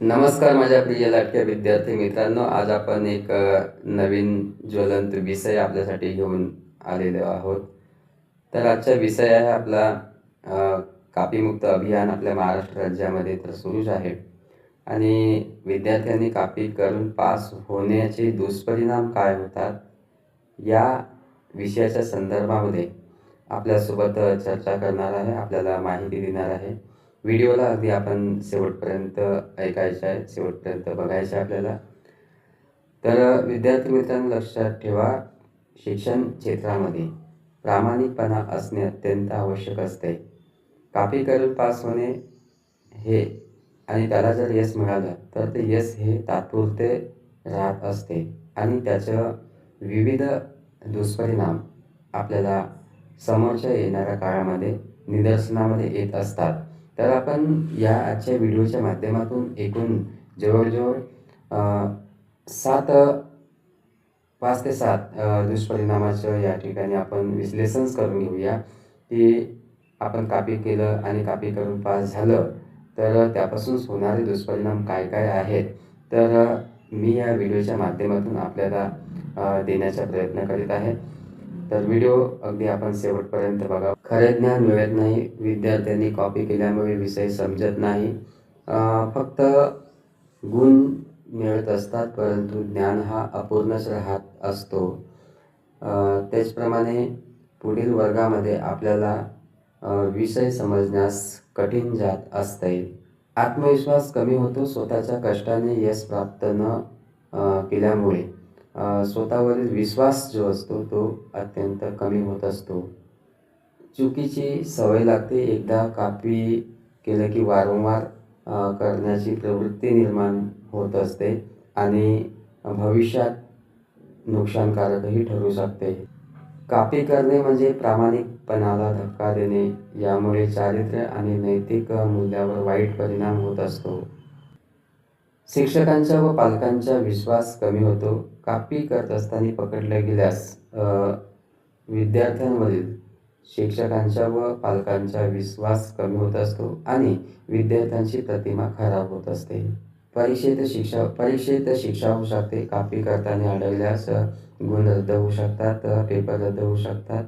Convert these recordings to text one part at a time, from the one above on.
नमस्कार माझ्या प्रिय लाटक्या विद्यार्थी मित्रांनो. आज आपण एक नवीन ज्वलंत विषय आपल्यासाठी घेऊन आलेलो आहोत. तर आजचा विषय आहे आपला कापीमुक्त अभियान आपल्या महाराष्ट्र राज्यामध्ये तर सुरूच आहे. आणि विद्यार्थ्यांनी कापी करून पास होण्याचे दुष्परिणाम काय होतात या विषयाच्या संदर्भामध्ये आपल्यासोबत चर्चा करणार आहे आपल्याला माहिती देणार आहे. व्हिडिओला अगदी आपण शेवटपर्यंत ऐकायचं आहे शेवटपर्यंत बघायचं आहे आपल्याला. तर विद्यार्थी मित्रांनो लक्षात ठेवा शिक्षण क्षेत्रामध्ये प्रामाणिकपणा असणे अत्यंत आवश्यक असते. कापी करून पास होणे हे आणि त्याला जर यश मिळालं तर ते यश हे तात्पुरते राहत असते आणि त्याचं विविध दुष्परिणाम आपल्याला समोरच्या येणाऱ्या काळामध्ये निदर्शनामध्ये येत असतात. तर आपण या आजच्या व्हिडिओच्या माध्यमातून एकूण जवळजवळ सात पाच ते सात दुष्परिणामाचं या ठिकाणी आपण विश्लेषण करून घेऊया. की आपण कापी केलं आणि कापी करून पास झालं तर त्यापासून होणारे दुष्परिणाम काय काय आहेत? तर मी या व्हिडिओच्या माध्यमातून आपल्याला देण्याचा प्रयत्न करीत आहे. तर व्हिडिओ अगदी आपण शेवटपर्यंत बघा. खरे ज्ञान मिळत नाही विद्यार्थ्यांनी कॉपी केल्यामुळे विषय समजत नाही. फक्त गुण मिळत असतात परंतु ज्ञान हा अपूर्णच राहत असतो. त्याचप्रमाणे पुढील वर्गामध्ये आपल्याला विषय समजण्यास कठीण जात असते. आत्मविश्वास कमी होतो स्वतःच्या कष्टाने यश प्राप्त न केल्यामुळे. स्वतःवरील विश्वास जो असतो तो अत्यंत कमी होत असतो. चुकीची सवय लागते. एकदा कापी केलं की वारंवार करण्याची प्रवृत्ती निर्माण होत असते आणि भविष्यात नुकसानकारकही ठरू शकते. कापी करणे म्हणजे प्रामाणिकपणाला धक्का देणे. यामुळे चारित्र्य आणि नैतिक मूल्यावर वाईट परिणाम होत असतो. शिक्षकांचा व पालकांचा विश्वास कमी होतो. कापी करत असताना पकडल्या गेल्यास विद्यार्थ्यांमधील शिक्षकांचा व पालकांचा विश्वास कमी होत असतो आणि विद्यार्थ्यांची प्रतिमा खराब होत असते. परीक्षेत शिक्षा परीक्षेत शिक्षा होऊ शकते. कापी करताना आढळल्यास गुण रद्द होऊ शकतात पेपर रद्द होऊ शकतात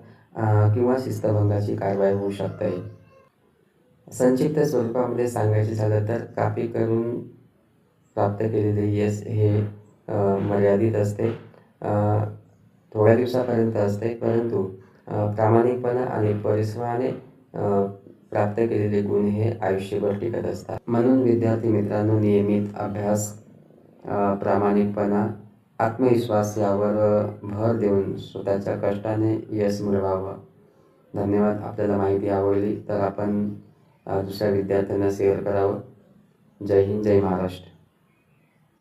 किंवा शिस्तभंगाची कारवाई होऊ शकते. संक्षिप्त स्वरूपामध्ये सांगायचे झालं तर कापी करून प्राप्त केलेले यश हे मर्यादित असते. थोड्या दिवसापर्यंत असते परंतु प्रामाणिकपणा आणि परिश्रमाने प्राप्त केलेले गुण हे आयुष्यभर टिकत असतात. म्हणून विद्यार्थी मित्रांनो नियमित अभ्यास प्रामाणिकपणा आत्मविश्वास यावर भर देऊन स्वतःच्या कष्टाने यश मिळवावं. धन्यवाद. आपल्याला माहिती आवडली तर आपण दुसऱ्या विद्यार्थ्यांना शेअर करावं. जय हिंद जय महाराष्ट्र.